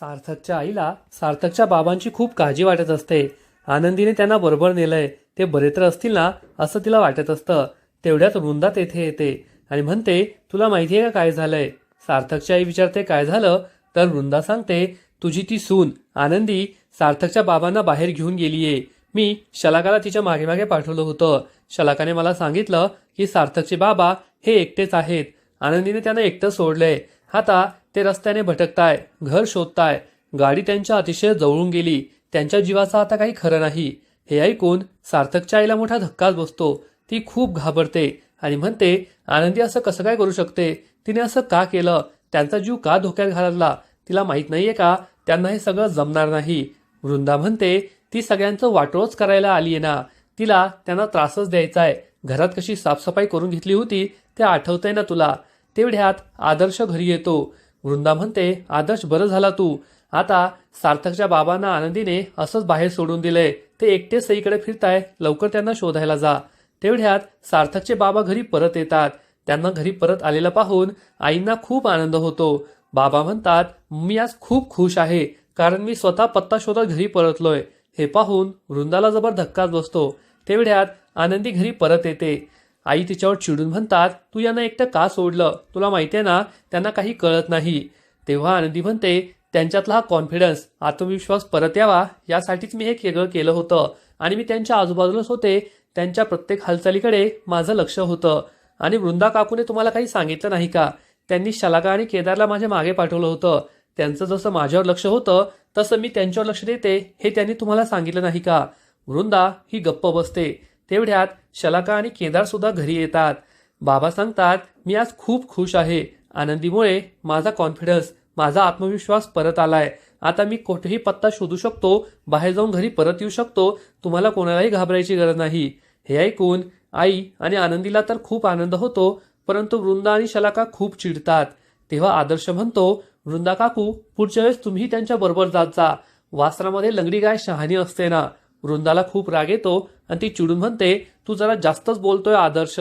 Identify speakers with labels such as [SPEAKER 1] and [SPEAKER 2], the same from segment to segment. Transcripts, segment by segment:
[SPEAKER 1] सार्थकच्या आईला सार्थकच्या बाबांची खूप काळजी वाटत असते. आनंदीने त्यांना बरोबर नेलंय. ते बरे तर असतील ना असं तिला वाटत असतं. तेवढ्यात वृंदा तेथे येते आणि म्हणते तुला माहिती आहे का काय झालंय? सार्थकची आई विचारते काय झालं? तर वृंदा सांगते तुझी ती सून आनंदी सार्थकच्या बाबांना बाहेर घेऊन गेलीये. मी शलाकाला तिच्यामागे मागे पाठवलं होतं. शलाकाने मला सांगितलं की सार्थकचे बाबा हे एकटेच आहेत. आनंदीने त्यांना एकटं सोडलंय. आता ते रस्त्याने भटकताय घर शोधताय गाडी त्यांच्या अतिशय जवळून गेली त्यांच्या जीवाचं आता काही खरं नाही. हे ऐकून सार्थकच्या आईला मोठा धक्काच बसतो. ती खूप घाबरते आणि म्हणते आनंदी असं कसं काय करू शकते? तिने असं का केलं? त्यांचा जीव का धोक्यात घालला तिला माहीत नाहीये का? त्यांना हे सगळं जमणार नाही. वृंदा म्हणते ती सगळ्यांचं वाटोळच करायला आली आहे ना. तिला त्यांना त्रासच द्यायचा आहे घरात कशी साफसफाई करून घेतली होती ते आठवतंय ना तुला. तेवढ्यात आदर्श घरी येतो. वृंदा म्हणते आदर्श बरं झाला तू. आता सार्थकच्या बाबांना आनंदीने असंच बाहेर सोडून दिलंय. ते एकटेच सईकडे फिरताय. लवकर त्यांना शोधायला जा. तेवढ्यात सार्थकचे बाबा घरी परत येतात. त्यांना घरी परत आलेलं पाहून आईंना खूप आनंद होतो. बाबा म्हणतात मी आज खूप खुश आहे कारण मी स्वतः पत्ता शोधत घरी परतलोय. हे पाहून वृंदाला जबर धक्काच बसतो. तेवढ्यात आनंदी घरी परत येते. आई तिच्यावर चिडून म्हणतात तू यांना एकटं का सोडलं? तुला माहिती आहे ना त्यांना काही कळत नाही. तेव्हा आनंदी म्हणते त्यांच्यातला हा कॉन्फिडन्स आत्मविश्वास परत यावा यासाठीच मी हे वेगळं केलं होतं. आणि मी त्यांच्या आजूबाजूलाच होते. त्यांच्या प्रत्येक हालचालीकडे माझं लक्ष होतं. आणि वृंदा काकूने तुम्हाला काही सांगितलं नाही का? त्यांनी शलाका आणि केदारला माझ्या मागे पाठवलं होतं. त्यांचं जसं माझ्यावर लक्ष होतं तसं मी त्यांच्यावर लक्ष देते हे त्यांनी तुम्हाला सांगितलं नाही का? वृंदा ही गप्प बसते. तेवढ्यात शलाका आणि केदार सुद्धा घरी येतात. बाबा सांगतात मी आज खूप खुश आहे. आनंदीमुळे माझा कॉन्फिडन्स माझा आत्मविश्वास परत आलाय. आता मी कुठेही पत्ता शोधू शकतो बाहेर जाऊन घरी परत येऊ शकतो. तुम्हाला कोणालाही घाबरायची गरज नाही. हे ऐकून आई आणि आनंदीला तर खूप आनंद होतो परंतु वृंदा आणि शलाका खूप चिडतात. तेव्हा आदर्श म्हणतो वृंदा काकू पुढच्या वेळेस तुम्ही त्यांच्या बरोबर जात जा. वासरामध्ये लंगडी गाय शहाणी असते ना. वृंदाला खूप राग येतो आणि ती चिडून म्हणते तू जरा जास्तच बोलतोय आदर्श.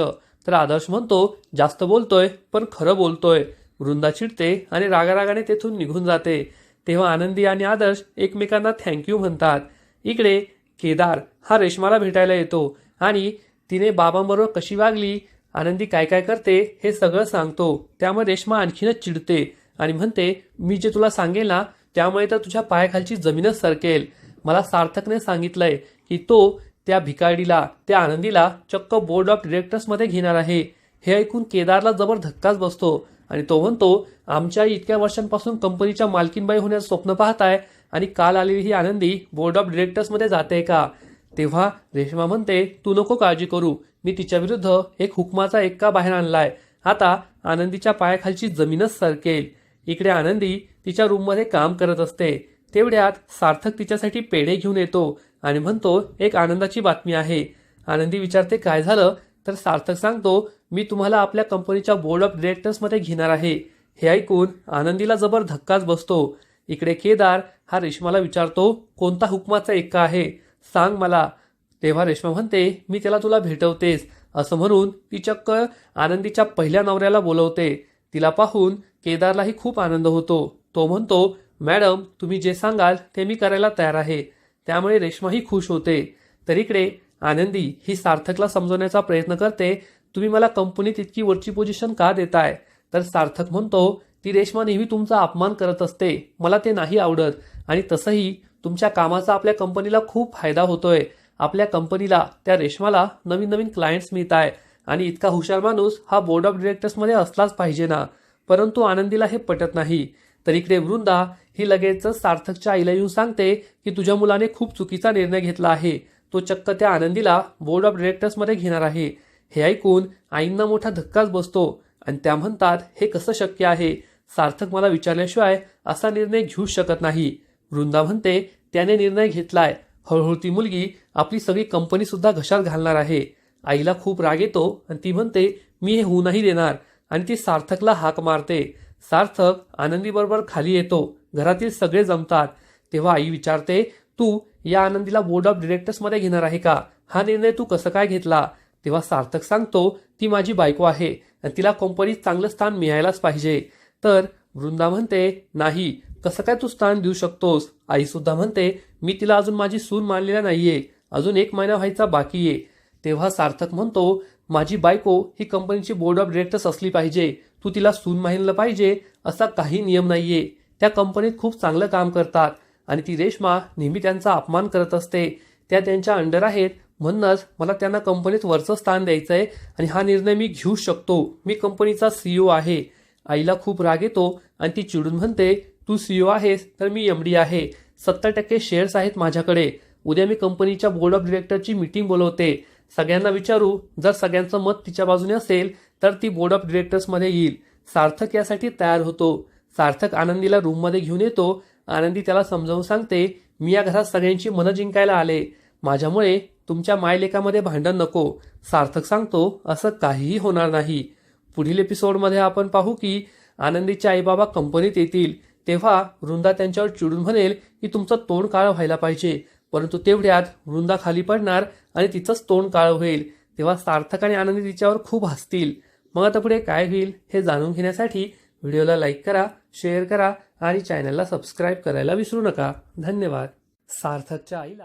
[SPEAKER 1] तर आदर्श म्हणतो जास्त बोलतोय पण खरं बोलतोय. वृंदा चिडते आणि रागारागाने तेथून निघून जाते. तेव्हा आनंदी आणि आदर्श एकमेकांना थँक्यू म्हणतात. इकडे केदार हा रेशमाला भेटायला येतो आणि तिने बाबांबरोबर कशी वागली आनंदी काय काय करते हे सगळं सांगतो. त्यामुळे रेश्मा आणखीनच चिडते आणि म्हणते मी जे तुला सांगेल ना त्यामुळे तर तुझ्या पायाखालची जमीनच सरकेल. मला सार्थकने सांगितलंय की तो त्या भिकाडीला त्या आनंदीला चक्क बोर्ड ऑफ डिरेक्टर्समध्ये घेणार आहे. हे ऐकून केदारला जबर धक्काच बसतो आणि तो म्हणतो आमच्या इतक्या वर्षांपासून कंपनीच्या मालकीनबाई होण्याचं स्वप्न पाहताय आणि काल आलेली ही आनंदी बोर्ड ऑफ डिरेक्टर्समध्ये जाते का? तेव्हा रेश्मा म्हणते तू नको काळजी करू. मी तिच्या विरुद्ध एक हुकमाचा एक्का बाहेर आणलाय. आता आनंदीच्या पायाखालची जमीनच सरकेल. इकडे आनंदी तिच्या रूममध्ये काम करत असते. तेवढ्यात सार्थक तिच्यासाठी पेढे घेऊन येतो आणि म्हणतो एक आनंदाची बातमी आहे. आनंदी विचारते काय झालं? तर सार्थक सांगतो मी तुम्हाला आपल्या कंपनीच्या बोर्ड ऑफ डिरेक्टर्समध्ये घेणार आहे. हे ऐकून आनंदीला जबर धक्काच बसतो. इकडे केदार हा रेश्माला विचारतो कोणता हुकमाचा एक्का आहे? सांग मला. तेव्हा रेश्मा म्हणते मी त्याला तुला भेटवतेस असं म्हणून ती चक्क आनंदीच्या पहिल्या नवऱ्याला बोलवते. तिला पाहून केदारलाही खूप आनंद होतो. तो म्हणतो मॅडम तुम्ही जे सांगाल ते मी करायला तयार आहे. त्यामुळे रेश्माही खुश होते. तर इकडे आनंदी ही सार्थकला समजवण्याचा प्रयत्न करते तुम्ही मला कंपनीत इतकी वरची पोझिशन का देताय? तर सार्थक म्हणतो ती रेश्मा नेहमी तुमचा अपमान करत असते. मला ते नाही आवडत. आणि तसंही तुमच्या कामाचा आपल्या कंपनीला खूप फायदा होतोय. आपल्या कंपनीला त्या रेशमाला नवीन नवीन क्लायंट्स मिळत आहे आणि इतका हुशार माणूस हा बोर्ड ऑफ डिरेक्टर्समध्ये असलाच पाहिजे ना. परंतु आनंदीला हे पटत नाही. तर इकडे वृंदा ही लगेचच सार्थकच्या आईला येऊन सांगते की तुझ्या मुलाने खूप चुकीचा निर्णय घेतला आहे. तो चक्क त्या आनंदीला बोर्ड ऑफ डिरेक्टर्समध्ये घेणार आहे. हे ऐकून आईंना मोठा धक्काच बसतो आणि त्या म्हणतात हे कसं शक्य आहे? सार्थक मला विचारल्याशिवाय असा निर्णय घेऊच शकत नाही. वृंदा म्हणते त्याने निर्णय घेतलाय. हळूहळू ती मुलगी आपली सगळी कंपनी सुद्धा घशात घालणार आहे. आईला खूप राग येतो आणि ती म्हणते मी हे होऊ नाही देणार. आणि ती सार्थकला हाक मारते. सार्थक आनंदीबरोबर खाली येतो. घरातील सगळे जमतात. तेव्हा आई विचारते तू या आनंदीला बोर्ड ऑफ डिरेक्टर्समध्ये घेणार आहे का? हा निर्णय तू कसं काय घेतला? तेव्हा सार्थक सांगतो ती माझी बायको आहे आणि तिला कंपनीत चांगलं स्थान मिळायलाच पाहिजे. तर वृंदा म्हणते नाही कसं काय तू स्थान देऊ शकतोस? आई सुद्धा म्हणते मी तिला अजून माझी सून मानलेला नाहीये. अजून एक महिना व्हायचा बाकी आहे. तेव्हा सार्थक म्हणतो माझी बायको ही कंपनीची बोर्ड ऑफ डिरेक्टर्स असली पाहिजे. तू तिला सून मानलं पाहिजे असा काही नियम नाहीये. त्या कंपनीत खूप चांगलं काम करतात आणि ती रेश्मा नेहमी त्यांचा अपमान करत असते. त्या त्यांच्या अंडर आहेत. म्हणूनच मला त्यांना कंपनीत वरचं स्थान द्यायचं आहे आणि हा निर्णय मी घेऊ शकतो. मी कंपनीचा सीईओ आहे. आईला खूप राग येतो आणि ती चिडून म्हणते तू सीईओ आहेस तर मी एमडी आहे. सत्तर टक्के शेअर्स आहेत माझ्याकडे. उद्या मी कंपनीच्या बोर्ड ऑफ डिरेक्टरची मीटिंग बोलवते. सगळ्यांना विचारू जर सगळ्यांचं मत तिच्या बाजूने असेल तर ती बोर्ड ऑफ डिरेक्टर्समध्ये येईल. सार्थक यासाठी तयार होतो. सार्थक आनंदीला रूममध्ये घेऊन येतो. आनंदी त्याला समजावून सांगते मी या घरात सगळ्यांची मनं जिंकायला आले. माझ्यामुळे तुमच्या मायलेखामध्ये भांडण नको. सार्थक सांगतो असं काहीही होणार नाही. पुढील एपिसोडमध्ये आपण पाहू की आनंदीचे आईबाबा कंपनीत येतील. तेव्हा वृंदा त्यांच्यावर चिडून म्हणेल की तुमचं तोंड काळं व्हायला पाहिजे. परंतु तेवढ्यात वृंदा खाली पडणार आणि तिचंच तोंड काळं होईल. तेव्हा सार्थक आणि आनंदी तिच्यावर खूप हसतील. मग आता पुढे काय होईल हे जाणून घेण्यासाठी व्हिडिओला लाईक करा शेअर करा आणि चॅनलला सबस्क्राईब करायला विसरू नका. धन्यवाद. सार्थकच्या आईला